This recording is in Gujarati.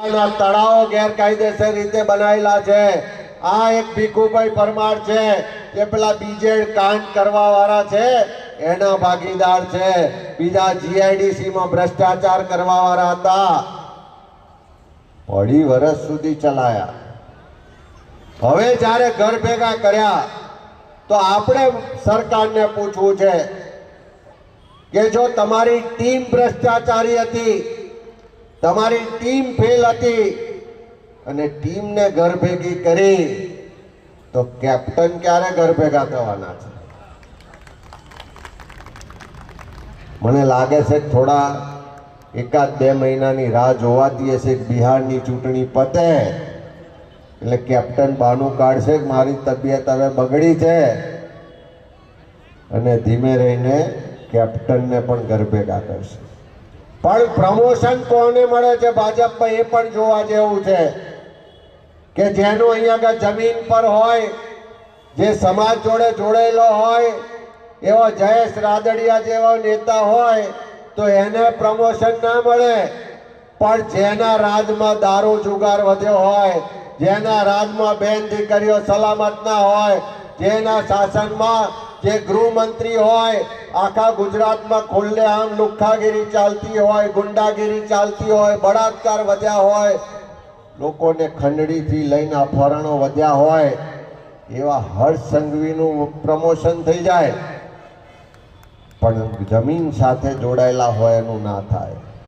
તળાવો ગેરકાયદેસર રીતે બનાવેલા છે. આ એક ભીખુભાઈ પરમાર છે. તે પેલા બીજે કાંડ કરવા વાળા છે. એના ભાગીદાર છે. બીજા જીઆઈડીસી માં ભ્રષ્ટાચાર કરવા વાળા હતા. અઢી વર્ષ સુધી ચલાયા. હવે જ્યારે ઘર ભેગા કર્યા, તો આપણે સરકારને પૂછવું છે કે જો તમારી ટીમ ભ્રષ્ટાચારી હતી તમારી ટીમ ફેલ હતી અને ટીમને ઘર ભેગી કરી, તો કેપ્ટન ક્યારે ઘર ભેગા થવાના છે? મને લાગે છે થોડા એકાદ બે મહિનાની રાહ જોવાતી હશે છે બિહારની ચૂંટણી પતે. એટલે કેપ્ટન બાનું કાઢશે મારી તબિયત હવે બગડી છે. અને ધીમે રહીને કેપ્ટનને પણ ઘર ભેગા કરશે. પણ પ્રમોશન કોને મળે છે? ભાજપમાં એ પણ જોવા જેવું છે કે જેનું અહીંયા આગળ જમીન પર હોય, જે સમાજ જોડે જોડેલો હોય, એવો જયેશ રાદડિયા જેવો નેતા હોય, તો એને પ્રમોશન ના મળે. પણ જેના રાજમાં દારૂ જુગાર વધ્યો હોય, જેના રાજમાં બેન દીકરીઓ સલામત ના હોય, જેના શાસનમાં જે ગૃહમંત્રી હોય, આખા ગુજરાતમાં ખુલ્લેઆમ લુખ્ખાગીરી ચાલતી હોય, ગુંડાગીરી ચાલતી હોય, બળાત્કાર વધ્યા હોય, લોકોને ખંડણીથી લઈને અપહરણો વધ્યા હોય, એવા હર્ષ સંઘવીનું પ્રમોશન થઈ જાય. પણ જમીન સાથે જોડાયેલા હોય એનું ના થાય.